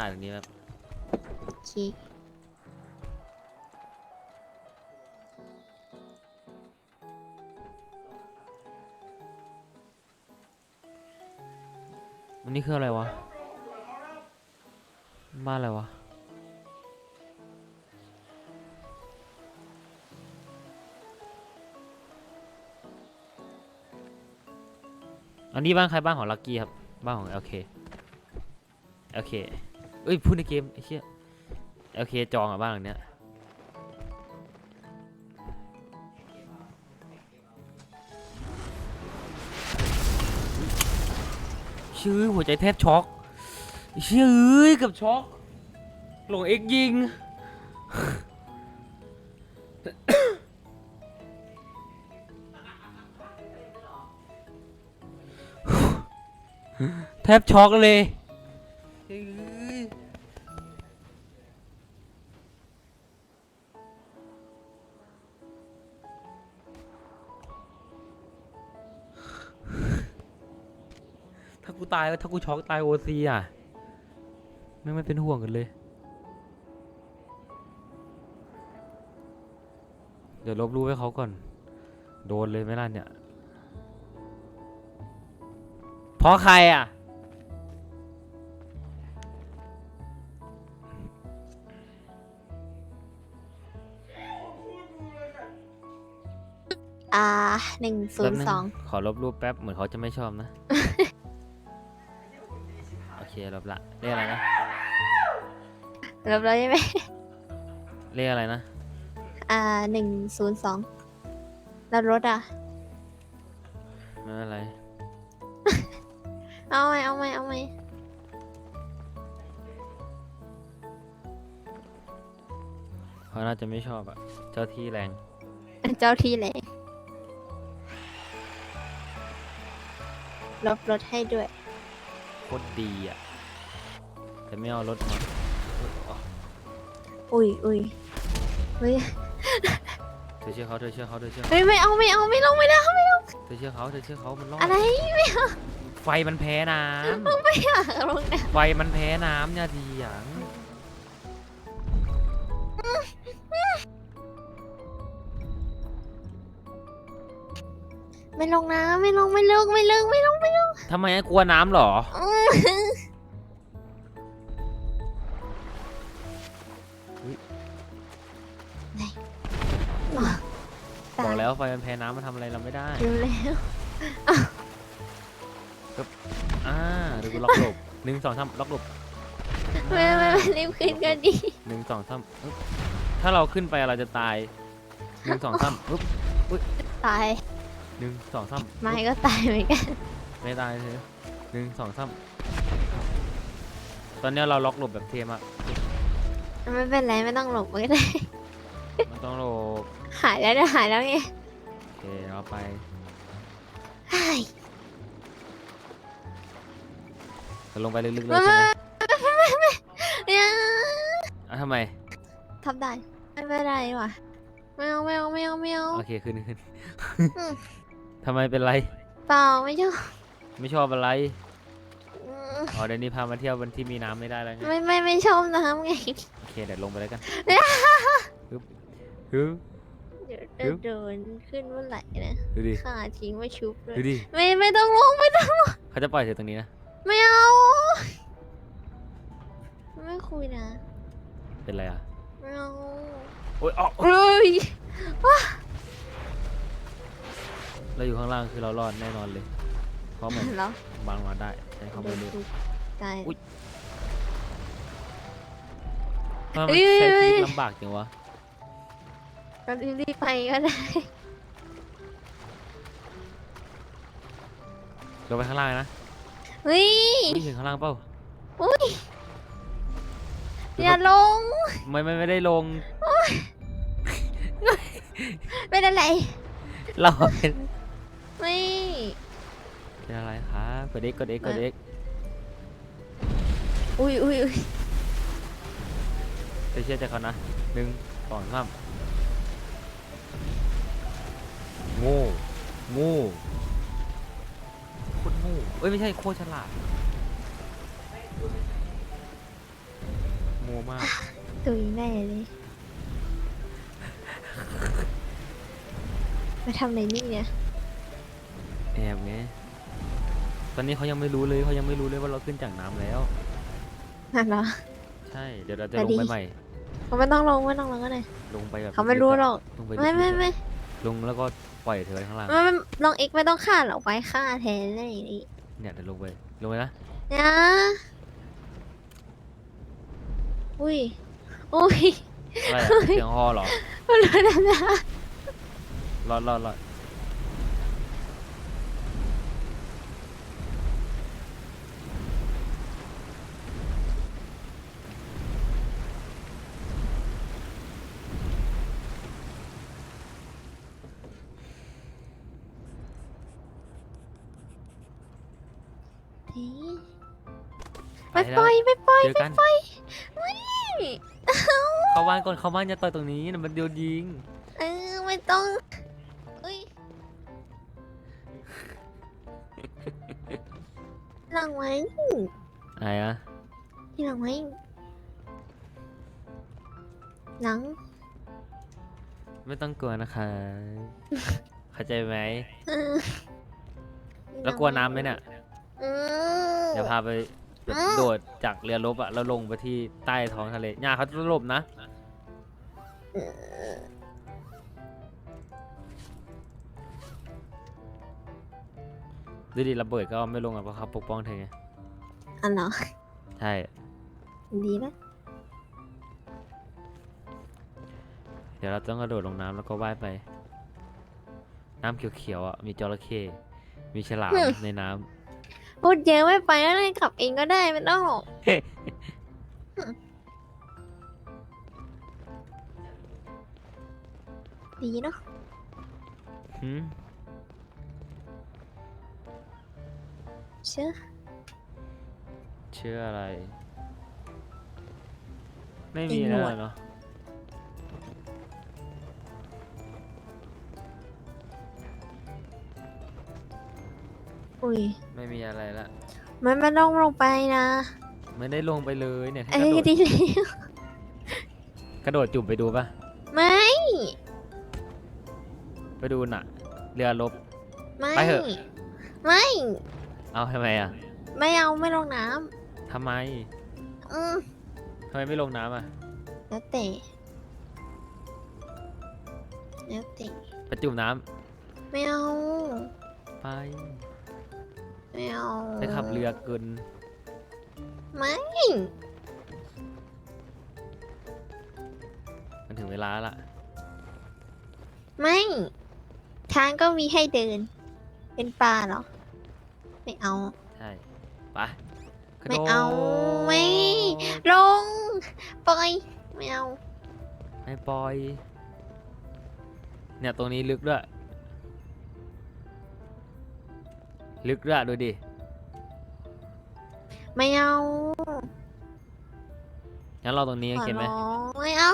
ถ่ายตรงนี้แบบโอเคอันนี้คืออะไรวะ บ้านอะไรวะ อันนี้บ้านใครบ้านของลักกี้ครับ บ้านของ LK LK เอ้ เอ้ยพูดในเกมไอ้เชี่ย LK จองอะบ้านหลังเนี้ยชื่อหัวใจแทบช็อกเชื่อกับช็อกหลงเอ็กยิงแทบช็อกเลยากูตายถ้ากูช็อกตายโอซีอะไม่งไม่เป็นห่วงกันเลย เดี๋ยวลบรูปให้เขาก่อน โดนเลยไหมล่ะเนี่ย เพราะใครอะ อ่าหนึ่งศูแป๊นบย์นึสองขอลบรูปแป๊บ เหมือนเขาจะไม่ชอบนะโอ เคลบละเรียกอะไรนะเรียบร้อยใช่ไหมเรียกอะไรนะ อ่าหนึ่งศูนย์สองแล้วรถอะ ไม่เป็นไร เอาไหมเอาไหมเอาไหมเขาน่าจะไม่ชอบอะเจ้าที่แรง เจ้าที่แหละลบรถให้ด้วยโคตรดีอะแต่ไม่เอารถมาอุ้ยอุ้ยเฮ้ยเธอเชื่อเขาเธอเชื่อเขาเธอเชื่อเฮ้ยไม่เอาไม่เอาไม่ลงไม่ได้ไม่ลงเธอเชื่อเขาเธอเชื่อเขามันรอดอะไรไฟมันแพ้น้ไม่อยากลงนะำไฟมันแพ้น้ำเนี่ยดีอย่างไม่ลงนะไม่ลงไม่ลงไม่ลงไม่ลงไม่ลงทำไมกลัวน้ำเหรออื้อไหนอ๋อ บอกตายแล้วไฟมันแพ้น้ำมันทำอะไรเราไม่ได้เร็วแล้วอ่าเดี๋ยวกูล็อกหลบหนึ่งสองสามล็อกหลบไม่ไม่ไม่รีบขึ้นก็ดีหนึ่งสองสามอึ๊บถ้าเราขึ้นไปเราจะตายหนึ่งสองสามปึ๊บตายหนึ่งสองสามไม่ก็ตายเหมือนกัน ไม่ตายเธอ หนึ่งสองสามตอนเนี้ยเราล็อกหลบแบบเท่มากไม่เป็นไรไม่ต้องหลบก็ได้ มันต้องหลบหายแล้วเนี่ยหายแล้วไงโอเคเราไป หายจะลงไปลึกๆเลยใช่ไหมเนี่ยอะทำไม ทำได้ไม่เป็นไรว่ะไม่เอาไม่เอาไม่เอาไม่เอาโอเคขึ้นขึ้นอืมทำไมเป็นไร เปล่าไม่ชอบ ไม่ชอบอะไรอืมอ๋อเดี๋ยวนี้พามาเที่ยววันที่มีน้ำไม่ได้แล้วไงไม่ไม่ไม่ชอบน้ำไง โอเคเดี๋ยวลงไปแล้วกันฮึบฮึบ เดี๋ยวจะโดนขึ้นเมื่อไหร่นะดูดิขาทิ้งไว้ชุบเลยดูดิไม่ไม่ต้องลงไม่ต้องเขาจะปล่อยเธอตรงนี้นะไม่เอา ไม่คุยนะเป็นไรอะไม่เอาโอ๊ยอ๋อเฮ้ยเราอยู่ข้างล่างคือเรารอดแน่นอนเลย เพราะมันแล้วบางมาได้ใช้ความโดเร็นวทุบตายอุ๊ย ทำไมเอ้มันยใช้เอ้ชียวิตลำบากจังวะก็รีบๆไปก็ได้ลงไปข้างล่างนะเฮ้ยนี่ถึงข้างล่างเปล่าอย่าลง ไม่ไม่ไม่ได้ลง เป็นอะไร เราเป็นไม่ เป็นอะไรครับกดเอ็กกดเอ็กกดเอ็กอุ้ยอุ้ยอุ้ยจะเชื่อใจเขานะหนึ่งสองสามโง่โง่โคตรโง่เอ้ยไม่ใช่โคตรฉลาดโง่มาก ตุยแน่เลยมาทำอะไรนี่เนี่ยแอบไง ตอนนี้เขายังไม่รู้เลยเขายังไม่รู้เลยว่าเราขึ้นจากน้ำแล้ว นั่นเหรอ ใช่ เดี๋ยวเราจะแต่ลงดีไปใหม่ เขาไม่ต้องลงไม่ต้องลงก็ได้ลงไปแบบเขาไม่รู้ลึๆหรอะอก ลงไปไม่ลึไม่กๆอะไม่ลงแล้วก็ปล่อยเธอไว้ข้างล่าง ไม่ไม่ลองเอ็กไม่ต้องฆ่าหรอกไว้ฆ่าแทนเลยนี่เนี่ยเดี๋ยวลงไป ลงไปนะ นะอุ้ยอุ้ยอะไรอะเสียงฮอเหรอ มันรู้นะนะรอดรอดรอด ไปปล่อยไปปล่อยเจอกันไม่เข้าบ้านก่อนเข้าบ้านอย่าต่อยตรงนี้นะมันโดนยิง เออไม่ต้องอุ้ยหลังไว้อะไรอะที่หลังไว้หลังไม่ต้องกลัวนะคะเข้าใจไหมเออแล้วกลัวน้ำไหมเนี่ยอืม เดี๋ยวพาไปแบบอ้าวโดดจากเรือรบอะแล้วลงไปที่ใต้ท้องทะเลย่าเขาจะหลบนะ ดูดิระเบิดก็ไม่ลงอะเพราะเขาปกป้องเธอไง อันเหรอ ใช่ ดีนะเดี๋ยวเราต้องกระโดดลงน้ำแล้วก็ว่ายไป น้ำเขียวๆอะมีจระเข้มีฉลามในน้ พูดเยอะไม่ไปแล้วเลยขับเองก็ได้ไม่ต้องหรอกำดีเนาะหืมเชื่อเชื่ออะไร ไม่มีไอ้หนแล้ววดเนาะอุ้ยไม่มีอะไรละ มันไม่ต้องลงไปนะไม่ได้ลงไปเลยเนี่ยเอ้กระโดยดดีแล้วกระโดดจุ่มไปดูปะไม่ไปดูน่ะ เรือรบไม่ไปเถอะ ไม่เอาทำไมอะไม่เอาไม่ลงน้ทำไมำอืมทำไมไม่ลงน้ำอะแล้วแต่แล้วแต่ไปจุ่มน้ไม่เอาำไป ไม่เอาไปขับเรือเกินไม่มันถึงเวลาละไม่ ทางก็มีให้เดิน เป็นป่าเหรอ ไม่เอา ใช่ไปกระไม่โดดเอาไม่ ลงปล่อยไม่เอา ไม่ปล่อย เนี่ยตรงนี้ลึกด้วย ลึกด้วยดูดิ ไม่เอางั้นเราตรงนี้ขอเห็นไหมร้องไม่เอา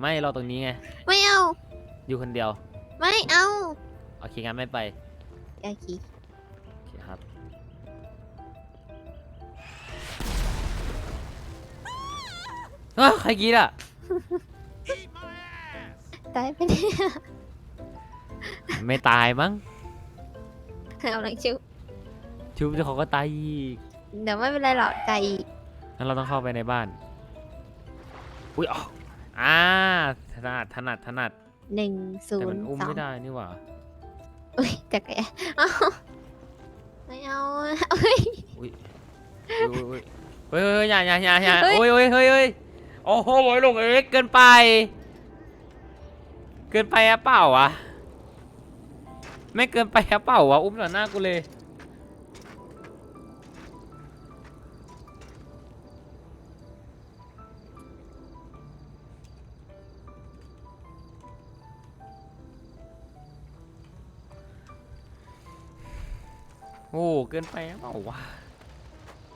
ไม่เราตรงนี้ไง ไม่เอา อยู่คนเดียว ไม่เอาโอเคงั้นไม่ไป โอเคโอเคครับอ้าวใครกรีดอะ ตายไปเนี่ยไม่ตายมั้งเอาหลังชิว ชุบเดี๋ยวเขาก็ตายอีกเดี๋ยวไม่เป็นไรหรอกใจงั้นเราต้องเข้าไปในบ้าน อุ้ยอ๋ออ่าถนัดถนัดถนัดหนึ่งศูแต่นมันย์อุ้มสองไม่ได้นี่หว่าอุ้ยจักรยานเอาไม่เอาเอ้ยอุ้ยอุ้ยอุ้ยเฮ้ยเฮ้ยอย่าอย่าอย่าอย่าเฮ้ย โอ้ยโอ้ยเฮ้ยเฮ้ยโอ้โหโอยลงเอ็กเกินไป เกินไปอะเปล่าวะไม่เกินไปอะเปล่าวะอุ้มต่อหน้ากูเลย โอ้เกินไปอะเปล่าวะ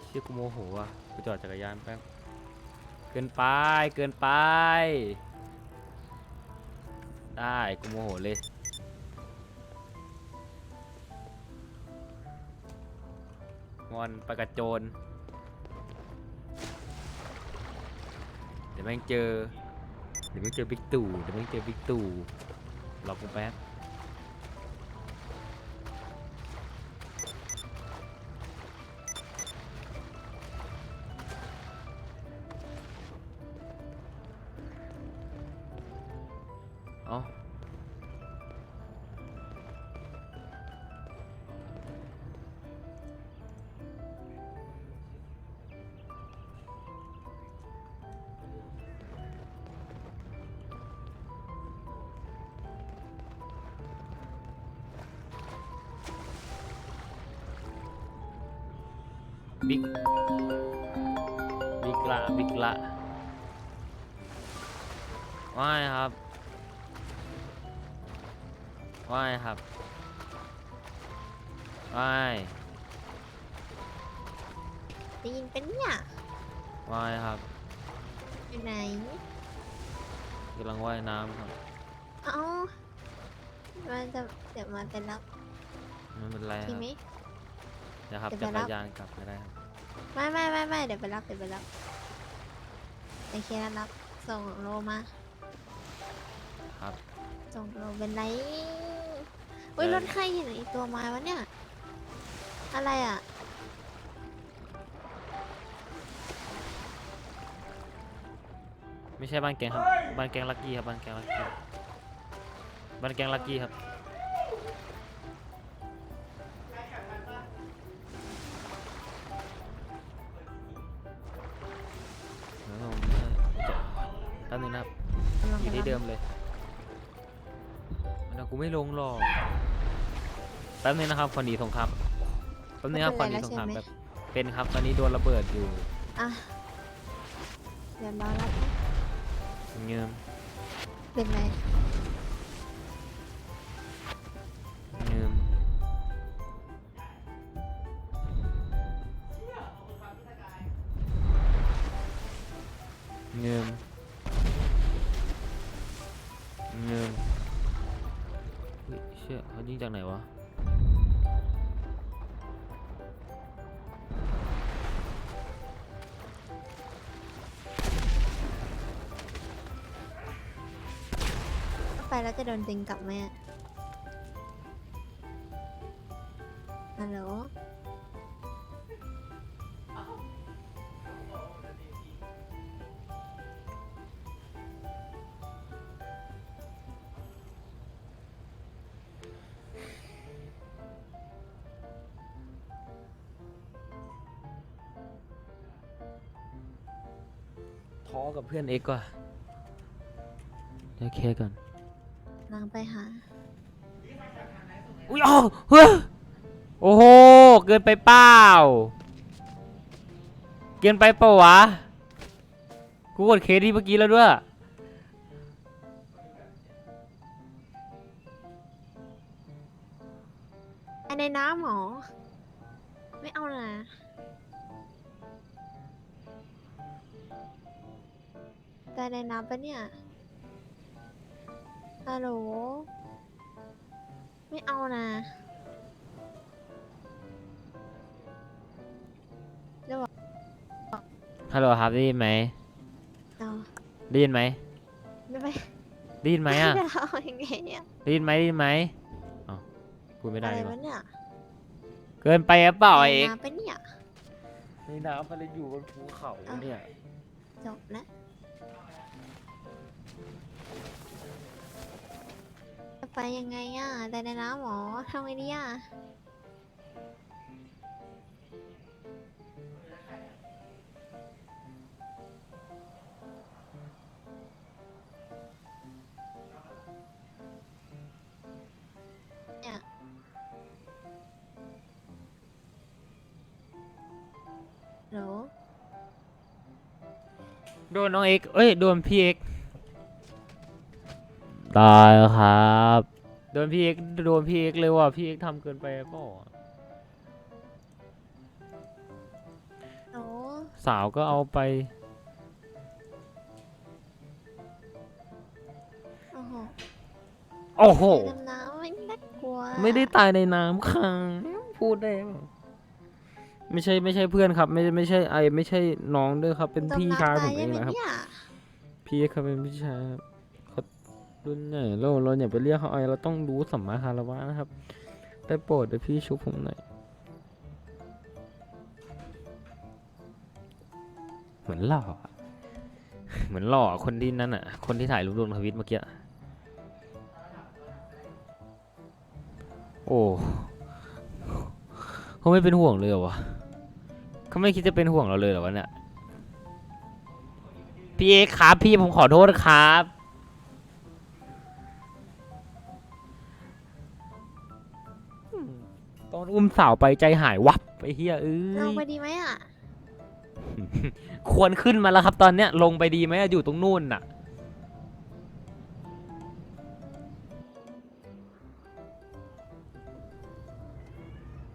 เชี่ยกูโมโหว่ะกูจอดจักรยานแป๊บเกินไปเกินไป ได้กูโมโหเลยงอนปากกระโจนดี๋ยวแม่งเจอ เดี๋ยวแม่งเจอบิ๊กตู่เดี๋ยวแม่งเจอบิ๊กตู่รอกูแป๊บ ว่ายครับ ว่ายครับ ว่ายได้ยินเป็นเนี่ยว่ายครับอยู่ไหนกำลังว่ายน้ำครับ เอ้ามันจะเดี๋ยวมาไปรับไม่เป็นไรคทีรับไหม เดี๋ยวครับเดี๋จัยวไปกรัรบ ยานกลับก็ได้ครับไม่ไม่ไม่ไม่เดี๋ยวไปรับเดี๋ยวไปรับโอเคแล้วรับส่งโลมา ครับส่งโลเป็นไรอุ้ยได้รถใครเห็นอีกตัวไม้วะเนี่ย อะไรอะ ไม่ใช่บ้านแกงครับ บ้านแกงลักกี้ครับ บ้านแกงลักกี้ บ้านแกงลักกี้ครับเดี๋ยวผมจะแป๊บนึงนะครับกำลังอยู่ไปที่รับเดิมเลยมันเอา กูไม่ลงหรอกแป๊บนึงนะครับคนดีสงครามแป๊บนึงครับคนดีสงครามแบบเป็นครับตอนนี้โดนระเบิดอยู่อะเดี๋ยวรอรับเงิมเป็นไรเงิมเงิม ชี่ยเขายิงจากไหนวะถ้าไปแล้วจะโดนดึงกลับไหมอะฮัลโหล ท้อกับเพื่อนเอ็กก่อนโอเคก่อน นางไปหา อุ้ยอ๋อเฮ้ยโอ้โห เกินไปเปล่า เกินไปเปล่าวะ กูกดเคสที่เมื่อกี้แล้วด้วยไอในน้ำเหรอ ไม่เอานะ ตายในน้ำปะเนี่ย ฮัลโหล ไม่เอานะฮัลโหลครับได้ยินไหมเอาได้ยินไหมไม่ไปได้ยินไหมอะไม่เอายังไงอะได้ยินไหมได้ยินไหมอ๋อพูดไม่ได้อะไรดีกวะว่าเนี่ยเกินไปหรือเปล่าไอในเอ็กน้ำปะเนี่ย ในน้ำมันอยู่บนภูเขาอ้าวเนี่ย จบนะ ไปยังไงอะ แต่ในน้ำหรอทำไงดีอะนี่โหลโดนน้องเอ็กเอ้ย โดนพี่เอ็ก ตายครับ โดนพี่เอ็กโดนพี่เอ็กเลยว่ะพี่เอ็กทำเกินไปเปล่าโหลสาวก็เอาไป โอ้โหโอ้โหไปดำน้ำไม่น่ากลัวไม่ได้ตายในน้ำค่ะพูดได้เปล่าไม่ใช่ไม่ใช่เพื่อนครับ ไม่ไม่ใช่ไอไม่ใช่น้องด้วยครับ เป็นจมพี่น้ำชายผตามยเอยังงไงนะครับเนี่ยพี่เขาเป็นพี่ชายครับเขา รุ่นใหญ่เราเราอย่าไปเรียกเขาไอเราต้องรู้สัมมาคารวะนะครับ ได้โปรดเดี๋ยวพี่ชุบผมหน่อย เหมือนหล่อ เหมือนหล่อคนที่นั่นอะ คนที่ถ่ายรูปลงทวิตเมื่อกี้ โอ้เขาไม่เป็นห่วงเลยเหรอวะเขาไม่คิดจะเป็นห่วงเราเลยเหรอวะเนี่ย พี่เอกครับพี่ผมขอโทษครับ ตอนอุ้มสาวไปใจหายวับไปเฮียเอ้ลงยไปดีไหมอะควรขึ้นมาแล้วครับตอนเนี้ยลงไปดีไหมอะอยู่ตรงนู่นน่ะ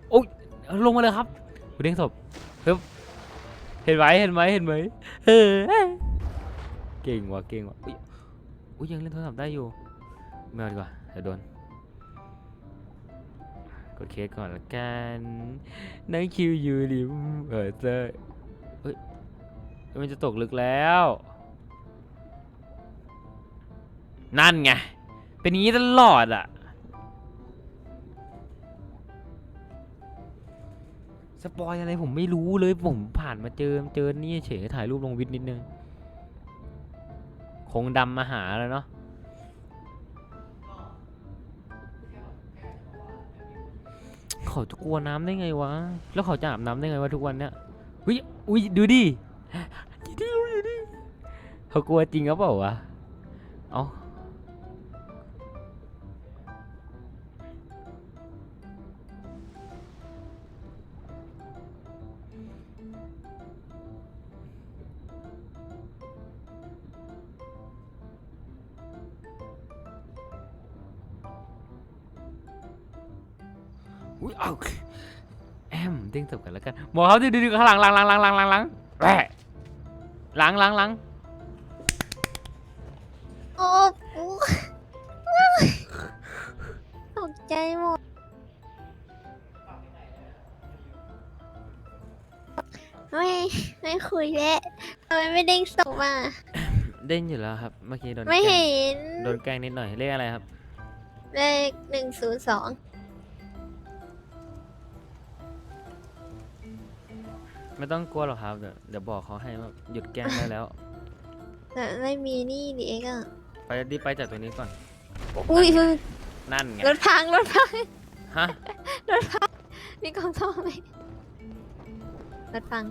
โอ้ยเอาลงมาเลยครับคุณเด้งศพเฮ้ยเห็นไหมเห็นไหมเห็นไหมเออเก่งว่ะเก่งว่ะอุ๊ยอุ้ยยังเล่นโทรศัพท์ได้อยู่ไม่เอาดีกว่าเดี๋ยวโดน กดเคสก่อนละกันนั่งคิวอยู่ดิเออเจอเฮ้ยมันจะตกลึกแล้ว นั่นไง เป็นอย่างนี้ตลอดอะสปอยอะไรผมไม่รู้เลยผมผ่านมาเจอเจอนี่เฉยถ่ายรูปลงวิดนิดนึง คงดำมาหาแล้วเนาะ เขาจะกลัวน้ำได้ไงวะ แล้วเขาจะอาบน้ำได้ไงวะทุกวันเนี้ยอุ้ยอุ้ยดูดิดูดิดูดิเขากลัวจริงหรือเปล่าวะ เอา บกันแล้วกันบอกเขาดิดูดิข้างหลังหลังหลังหลังหลังหลังหลังแหวะหลังหลังหลังโอ้โอ้ตกใจหมด ไม่ไม่คุยแล้วทำไมไม่เด้งส่งมา เด้งอยู่แล้วครับ เมื่อกี้โดนไม่แกล้งเห็นโดนแกล้งนิดหน่อยเรียกอะไรครับ เลขหนึ่งศูนย์สอง ไม่ต้องกลัวหรอกครับ เดี๋ยวเดี๋ยวบอกเขาให้ว่าหยุดแกล้งได้แล้ว แต่ไม่มีนี่ดิเองอะไปรีบไปจากตรงนี้ก่อน อุ้ยนั่นไง รถพังรถพังฮะ รถพังมีกองท่อไหมรถพัง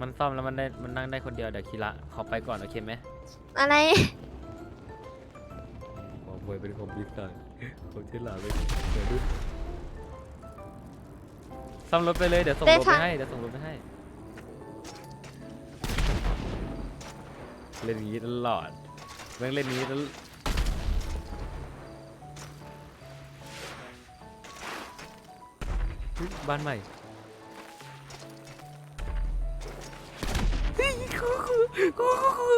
มันซ่อมแล้วมันได้มันนั่งได้คนเดียวเดี๋ยวคีระขอไปก่อนโอเคไหมอะไรหมอบวยเป็นคอมพิวเตอร์เขาเฉลาเลยเดี๋ยวดูซ่อมรถไปเลยเดี๋ยวส่งได้รถไปค่ะ ให้เดี๋ยวส่งรถไปให้ เล่นนี้ตลอดแม่งเล่นนี้ตลเฮ้ยบ้านใหม่กูกูกูกูกู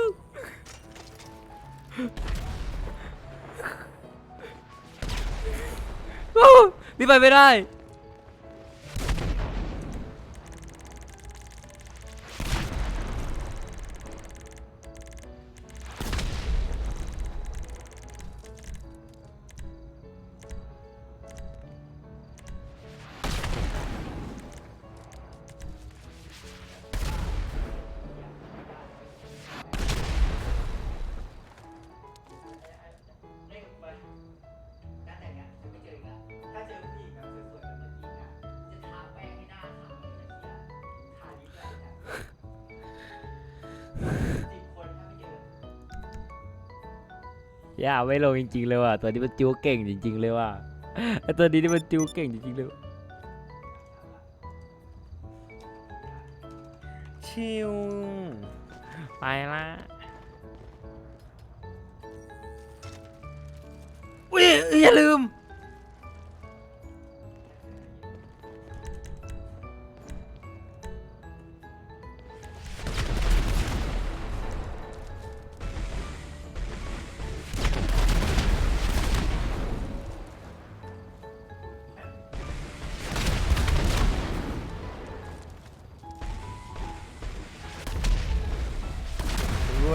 โอ้นี่ไปไม่ได้ ย่าไม่ลงจริงๆเลยว่ะตัวนี้มันจิ้วเก่งจริง ๆ เลยว่ะไอตัวนี้นี่มันจิ้วเก่งจริงๆเลยชิวไปละอุ้ยอย่าลืม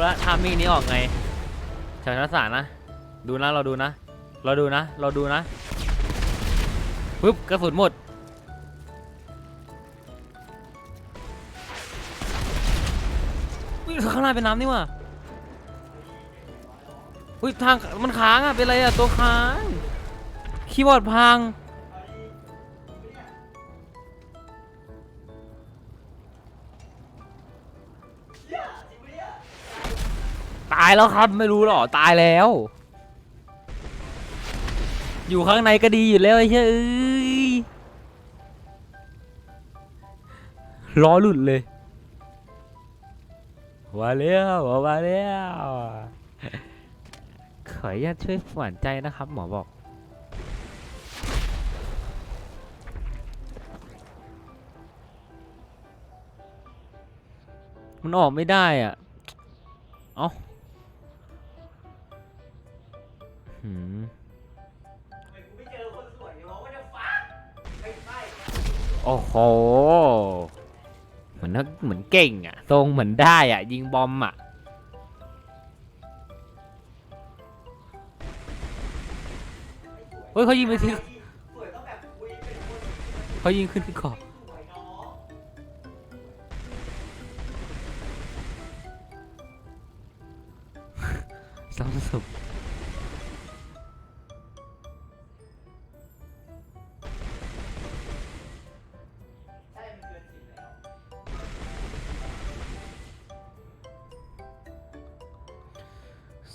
รู้ละทามิ่งนี้ออกไงชาวนักสารนะ ดูนะ เราดูนะ เราดูนะ เราดูนะปึ๊บกระสุนหมดอุ้ยข้างหน้าเป็นน้ำนี่ว่ะอุ้ยทางมันค้างอะ เป็นอะไรอะ ตัวค้าง คีย์บอร์ดพังายแล้วครับไม่รู้หรอตายแล้ว อยู่ข้างในก็ดีอยู่แล้วไอ้เช่ยเอ้ยล้อหลุดเลยมาแล้วมาแล้วขออนุญาตช่วยฝันใจนะครับ หมอบอกมันออกไม่ได้อะ เอ้า หืมทำไม่เจอคนสวยเลยวะว่าจะฟักไม่ใช่โอ้โห เหมือนนักเหมือนเก่งอะ ทรงเหมือนได้อะ ยิงบอมอะ เฮ้ยเขายิงไปที่สวยต้องแบบคุยเป็นคน เขายิงขึ้นเกา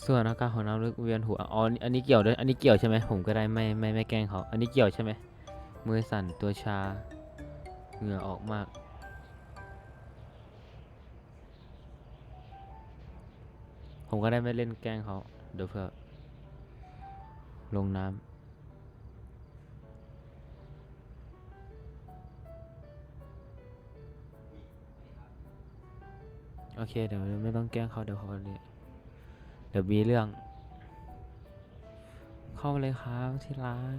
ส่วนอาการของน้ำลึกเวียนหัวอ๋ออันนี้เกี่ยวด้วยอันนี้เกี่ยวใช่ไหมผมก็ได้ไม่ไม่ไม่แกล้งเขาอันนี้เกี่ยวใช่ไหมมือสั่นตัวชาเหงื่อออกมาก ผมก็ได้ไม่เล่นแกล้งเขาเดี๋ยวเพื่อลงน้ำโอเค เดี๋ยวไม่ต้องแกล้งเขาเดี๋ยวเขาเลย เดี๋ยวมีเรื่อง เข้ามาเลยครับที่ร้าน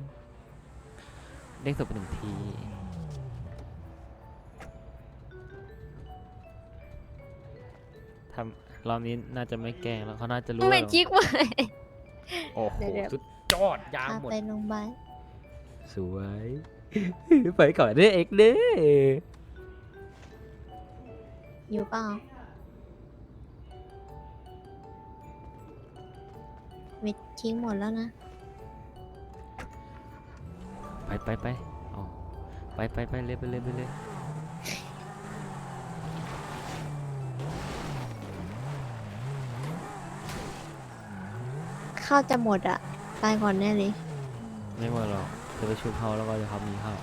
เด้งศพไปหนึ่งทีทำรอบนี้น่าจะไม่แกล้งแล้วเขาน่าจะรู้ไม่แล้วจิกไว้ โอ้โหเดี๋ยวๆ สุดยอดยางพาหมด ไปโรงพยาบาลสวย ไปก่อนเด้อเอ็กเด้อยู่เปล่า มิดทิ้งหมดแล้วนะ ไปไปไปอ๋อไปไปไปเลยไปเลยไปเลยข้าวจะหมดอะ ตายก่อนแน่เลย ไม่หมดหรอกจะไปชุบเขาแล้วก็จะเขามีข้าว